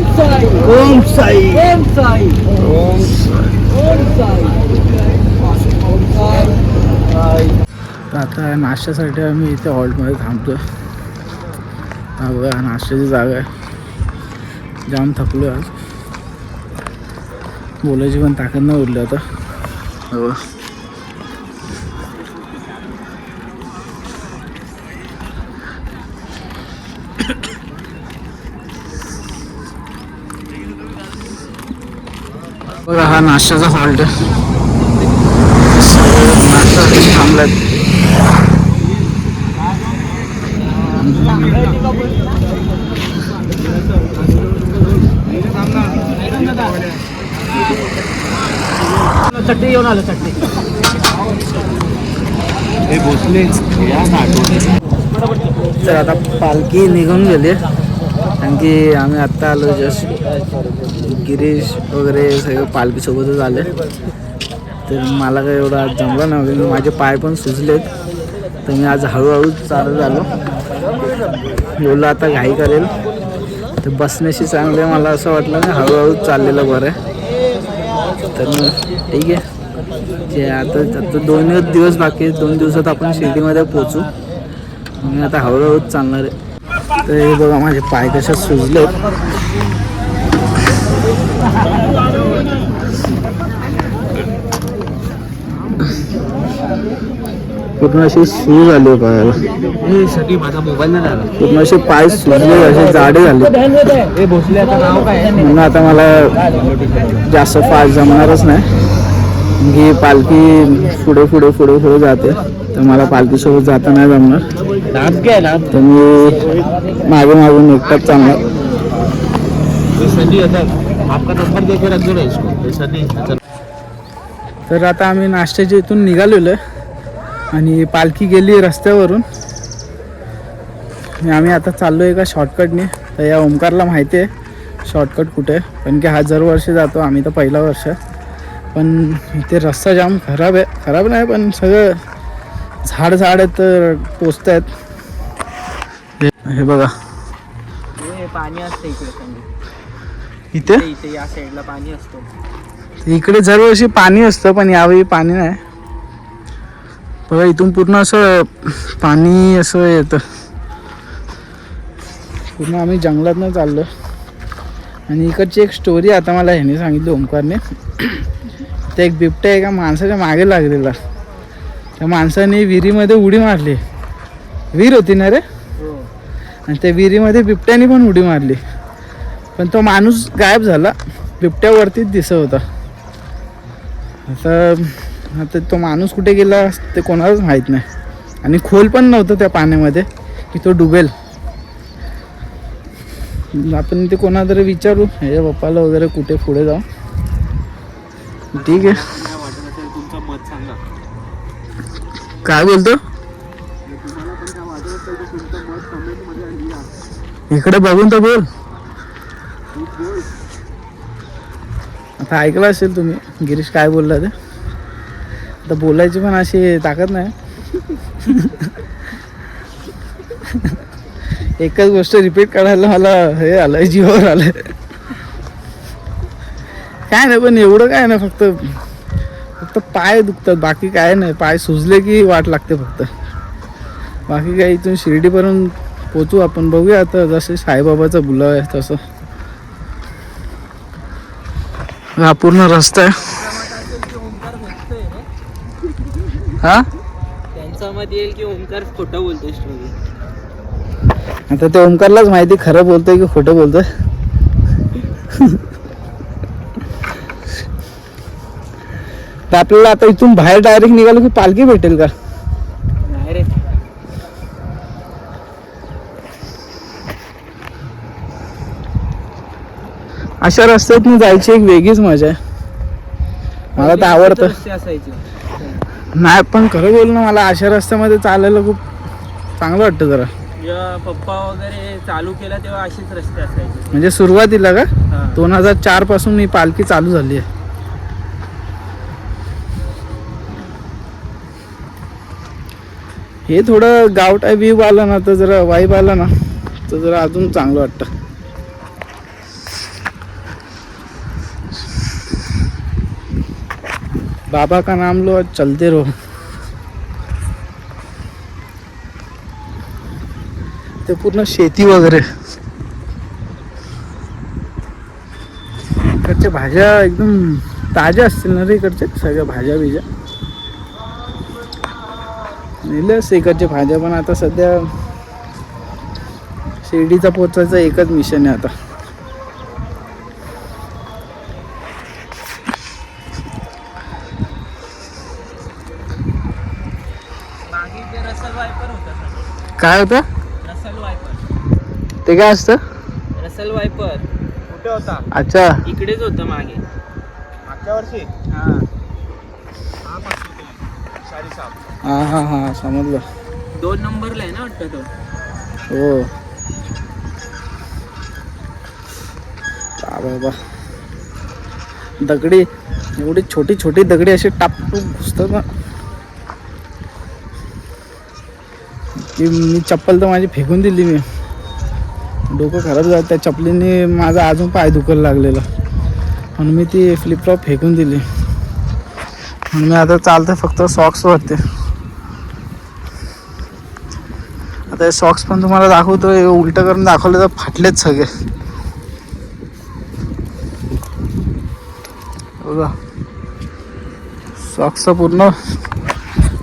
ओम साई ओम साई ओम साई आता नाश्त्यासाठी आम्ही इथे हॉल्टमध्ये थांबतो हा बघा नाश्त्याची जागा आहे. जाम थकलो आज. बोलायची पण ताकद नाही उरली आता. बघा हा नाश्त्याचा हॉल्ट आहे नाश्ता थांबलाय चटणी येऊन आलं चटणी हे भोसले तर आता पालखी निघून गेली कारण की आम्ही आत्ता आलो जस्ट गिरीश वगैरे सगळं पालखीसोबतच आले. तर मला काय एवढं आज जमलं नव्हतं मी माझे पाय पण सुजलेत. तर मी आज हळूहळू चालत आलो. एवढं आता घाई करेल. तर बसण्याशी चांगलं आहे मला असं वाटलं की हळूहळू चाललेलं बरं आहे. तर मग ठीक आहे. जे आता आता दोन दिवस बाकी आहेत. दोन दिवसात आपण शिर्डीमध्ये पोचू मी आता हळूहळूच चालणार आहे. तर हे बघा माझे पाय कशा सुजले पूर्ण अशी सूज आली आहे पायाला साठी माझा मोबाईल नाही झाला पूर्ण असे पाय सुजले असे जाडे झाले. हे म्हणून आता मला जास्त फास्ट जमणारच नाही. की पालखी पुढे पुढे पुढे पुढे जाते. तर मला पालखीसोबत जाता नाही जमणार. है तर मी मागे मागून एकटाच चालणार. अदर आपका नंबर देके रख दो ना इसको ये सनी तर आता आम्ही नाश्त्याच्या इथून निघालेलो आहे आणि पालखी गेली रस्त्यावरून. आणि आम्ही आता चाललो आहे एका शॉर्टकटने तर या ओमकारला माहिती आहे शॉर्टकट कुठे आहे? पण की हजार वर्ष जातो आम्ही तर पहिला वर्ष. पण इथे रस्ता जाम खराब आहे. खराब नाही पण सगळं झाड झाड आहेत तर टोचत आहेत हे- हे बघा पाणी असतं इकडे इथे? इथे या साईडला पाणी असतं. इकडे दरवर्षी पाणी असतं पण यावेळी पाणी नाही. बघा इथून पूर्ण असं पाणी असं येतं. पूर्ण आम्ही जंगलातनं चाललो. आणि इकडची एक स्टोरी आता मला ह्याने सांगितली ओंकारने ते एक बिबट्या एका माणसाच्या मागे लागलेला. त्या माणसाने विहिरीमध्ये उडी मारली. विहीर होती ना रे? आणि त्या विहिरीमध्ये बिबट्याने पण उडी मारली. पण तो माणूस गायब झाला. बिबट्यावरतीच दिसत होता. आता आता तो माणूस कुठे गेला ते कोणालाच माहीत नाही. आणि खोल पण नव्हतं त्या पाण्यामध्ये की तो डुबेल. आपण ते कोणाला तरी विचारू? ह्याच्या पप्पाला वगैरे कुठे पुढे जाऊ? ठीक आहे. काय बोलतो? इकडे बघून तर बोल तू बोल आता ऐकलं असेल तुम्ही. गिरीश काय बोलला ते? आता बोलायची पण अशी ताकद नाही. एकच गोष्ट रिपीट करायला मला हे आलंय जीवावर आलंय. काय नाही पण एवढं काय नाही फक्त फक्त पाय दुखतात बाकी काय नाही. पाय सुजले की वाट लागते फक्त. बाकी काय इथून शिर्डीपर्यंत पोचू आपण. बघूया आता जसे साईबाबाचा बुलाव आहे तसं. हा पूर्ण रस्ता आहे. हा? त्यांचा मत येईल की ओंकार खोटं बोलतोय स्टोरी आता ते ओमकारलाच माहिती खरं बोलतोय की खोटं बोलतोय? तर आपल्याला आता इथून बाहेर डायरेक्ट निघालो की पालखी भेटेल का नाही रे अशा रस्त्यातून जायची एक वेगळीच मजा आहे. मला तर आवडतं. नाही पण खरं बोल ना मला अशा रस्त्यामध्ये चालायला खूप चांगलं वाटतं जरा. जेव्हा पप्पा वगैरे चालू केला तेव्हा असेच रस्ते असायचे. म्हणजे सुरुवातीला का. दोन हजार चारपासून ही पालखी चालू झाली आहे. हे थोडं गाव टाईप व्ह्यू आला ना तर जरा वाईब आला ना तर जरा अजून चांगलं वाटतं. बाबा का नाम लो चलते रहो। ते पूर्ण शेती वगैरे। इकडच्या भाज्या एकदम ताज्या असतील ना रे इकडच्या सगळ्या भाज्या बिज्या। नेलंच इकडच्या भाज्या पण आता सध्या शिर्डीचा पोचायचं एकच मिशन आहे आता। काय होतं? Russell viper. ते काय असतं? Russell viper. कुठे होता? अच्छा. इकडेच होतं मागे. मागच्या वर्षी? हा. हा हा हा समजलं. दोन नंबरला आहे ना वाटतं तो. हो. बाबा. दगडी एवढी छोटी छोटी दगडी अशी टापटूप घुसतात ना. की मी चप्पल तर माझी फेकून दिली मी. डोकं खराब झालं त्या चपलीने माझा अजून पाय दुखायला लागलेला. म्हणून मी ती फ्लिपफ्लॉप फेकून दिली. म्हणून मी आता चालतं फक्त सॉक्स वरते. आता हे सॉक्स पण तुम्हाला दाखवतो उलटं करून दाखवलं तर फाटलेच सगळे. बघा. सॉक्स पूर्ण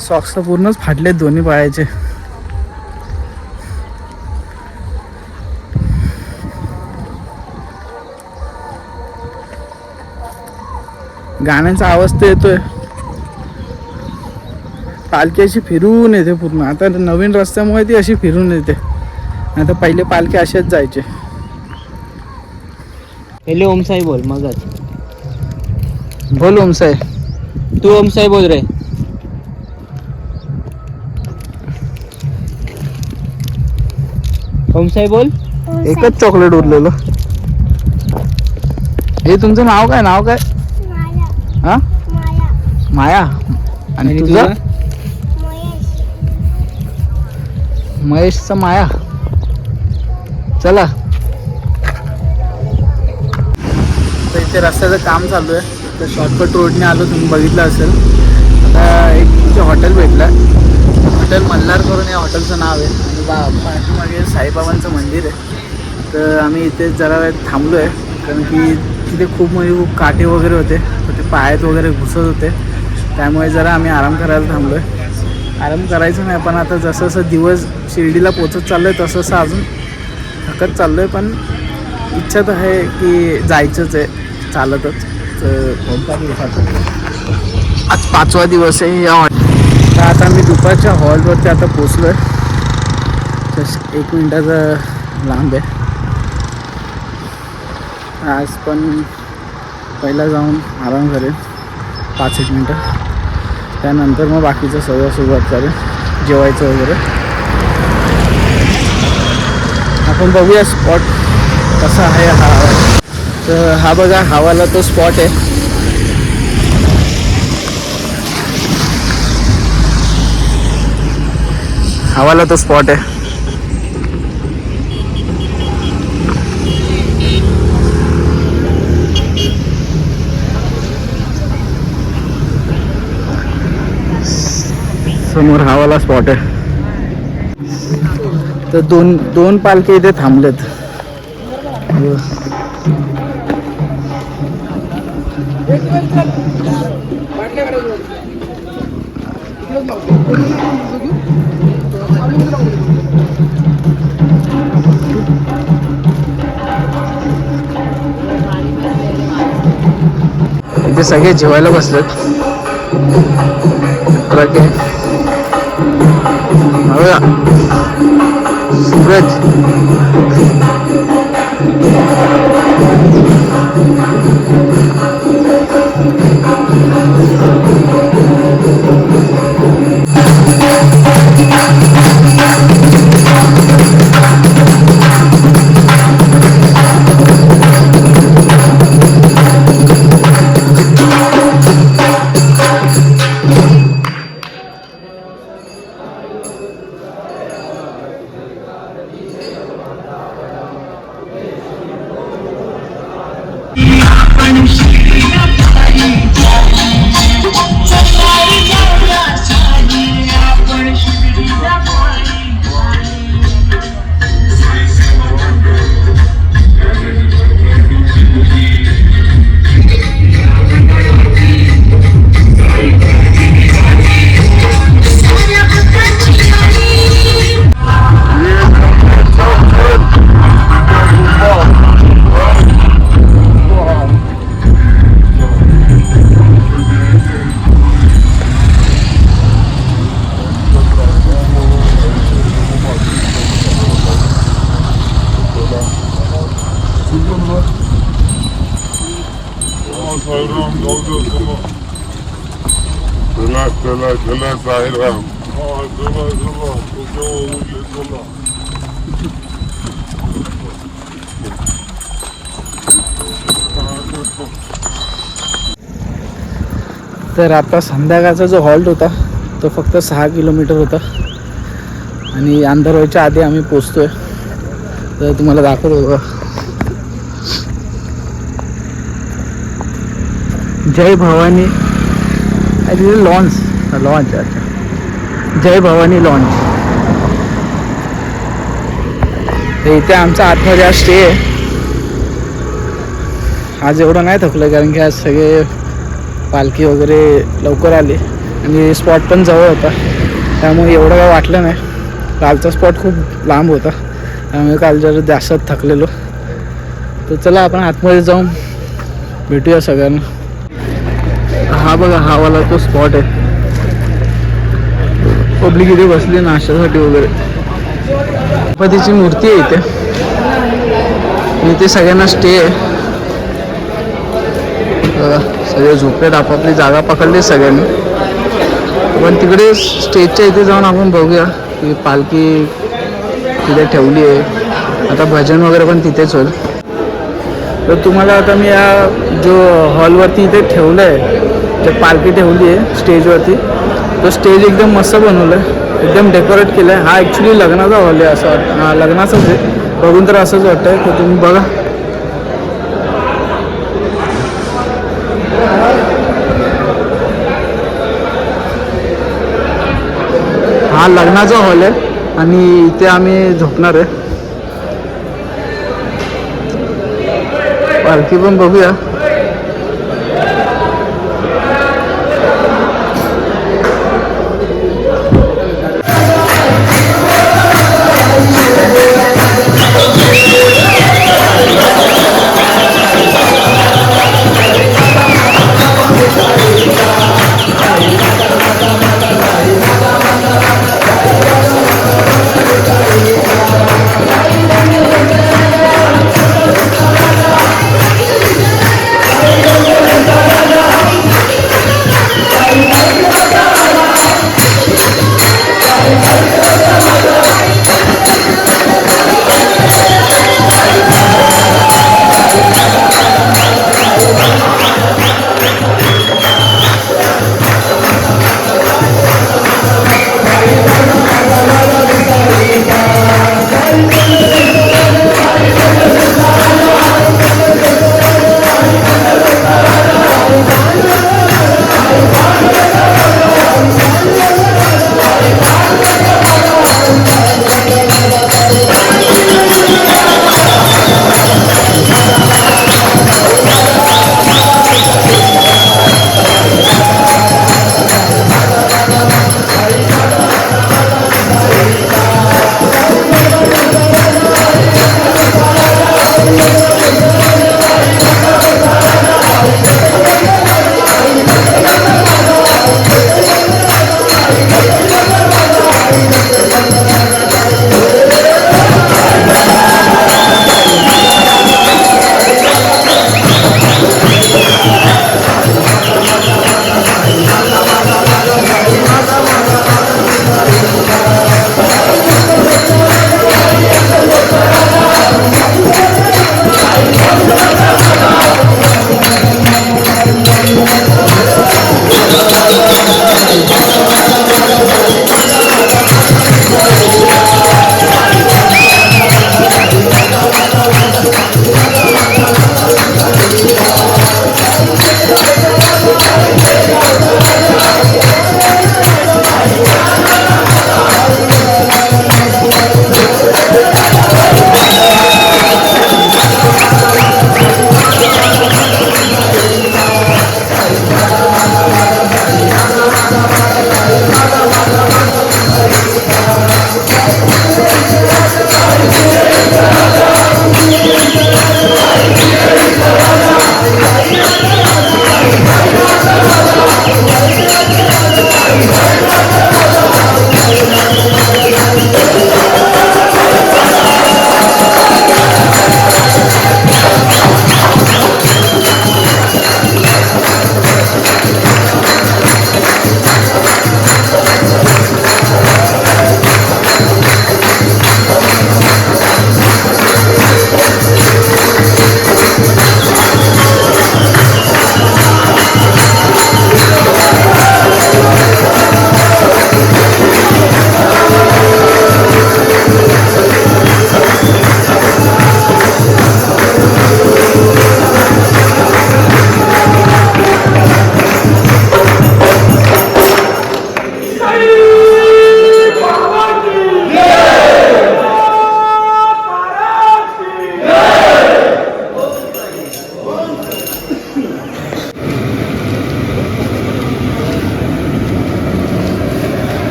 सॉक्स पूर्णच फाटलेत दोन्ही पायाचे. गाण्याचा आवाज तर येतोय. पालखी अशी फिरून येते पूर्ण. आता नवीन रस्त्यामुळे ती अशी फिरून येते. आता पहिले पालखी अशाच जायचे. पहिले ओमसाई बोल मगच. बोल ओमसाय तू ओमसाई बोल रे. ओमसाई बोल. एकच चॉकलेट उरलेलं. हे तुमचं नाव काय? नाव काय? माया? आणि तुझं? महेशचं माया. चला. तर इथे रस्त्याचं काम चालू आहे. तर शॉर्टकट रोडने आलो तुम्ही बघितलं असेल. आता एक इथे हॉटेल भेटलं हॉटेल मल्हार करून या हॉटेलचं नाव आहे. आणि बा पाठीमागे साईबाबांचं मंदिर आहे. तर आम्ही इथे जरा वेळ थांबलो आहे कारण की तिथे खूप म्हणजे खूप काटे वगैरे होते. तर ते पायात वगैरे घुसत होते. त्यामुळे जरा आम्ही आराम करायला थांबलो आहे आराम करायचं नाही पण आता जसं जसं दिवस शिर्डीला पोचत चाललो आहे तसं तसं अजून थकत चाललो आहे पण इच्छा तर आहे की जायचंच आहे चालतच. तर कोणता दिवसात आज पाचवा दिवस आहे या हॉल तर आता मी दुपारच्या हॉलवरती आता पोचलो आहे जस्ट एक मिनटाचं लांब आहे. आज पण पहिला जाऊन आराम करेन पाच एक मिनटं. त्यानंतर मग बाकीचं सगळं सुरुवात करेन जेवायचं वगैरे. आपण बघूया स्पॉट कसा आहे हा. तर हा बघा हवाला तो स्पॉट आहे. हवाला तो स्पॉट आहे. समोर हावाला स्पॉट आहे. तर दोन दोन पालखे इथे थांबलेत. इथे सगळे जेवायला बसलेत. ट्रक आहे. હવે સુરજ बघा. सूरज चला चला चला साईराम हा, चला चला तुझ्या चला तर आता संध्याकाळचा जो हॉल्ट होता तो फक्त सहा किलोमीटर होता आणि अंधार आधी आम्ही पोचतोय तर तुम्हाला दाखवतो बघा जय भवानी तिथे लॉन्च लॉन्च अच्छा. जय भवानी लॉन्च इथे आमचा आतमध्ये आज स्टे आहे. आज एवढं नाही थकलं कारण की आज सगळे पालखी वगैरे लवकर आली आणि स्पॉट पण जवळ होता. त्यामुळे एवढं काय वाटलं नाही. कालचा स्पॉट खूप लांब होता. त्यामुळे काल जर जास्त थकलेलो. तर चला आपण आतमध्ये जाऊन भेटूया सगळ्यांना. हा बघा हा वाला तो स्पॉट आहे. पब्लिक इथे बसली नाश्त्यासाठी वगैरे. गणपतीची मूर्ती आहे इथे. इथे सगळ्यांना स्टे आहे. सगळे झोपलेत आपापली जागा पकडली सगळ्यांनी. पण तिकडे स्टेजच्या इथे जाऊन आपण बघूया की पालखी तिथे ठेवली आहे. आता भजन वगैरे पण तिथेच होईल. तर तुम्हाला आता मी या जो हॉलवरती इथे ठेवलं आहे ते पालखी ठेवली आहे स्टेजवरती. तो स्टेज एकदम मस्त बनवलं. आहे एकदम डेकोरेट केलं आहे हा ॲक्च्युली लग्नाचा हॉल आहे असं वाटतं. हा लग्नाचाच आहे. बघून तर असंच वाटतं आहे तर तुम्ही बघा. हा लग्नाचा हॉल आहे. आणि इथे आम्ही झोपणार आहे. पालखी पण बघूया.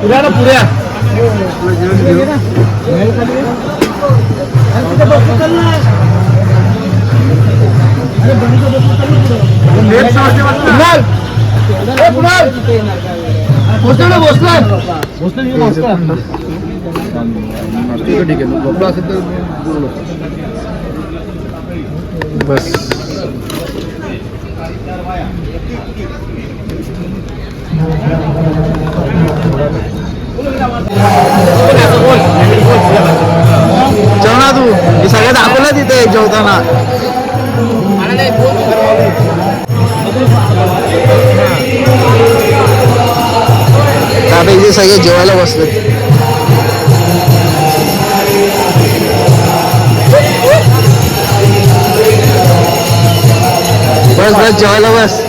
पुऱ्या ना पुऱ्या कुणाल! ए, कुणाल! भोसले ना, भोसले. भोसले नाही, भोसले. ठीक आहे भोपळा असेल तर बोलू नको. बस जेवणा तू? हे सगळं दाखवलं तिथे जेवताना. आता इथे सगळे जेवायला बसले enjoy us.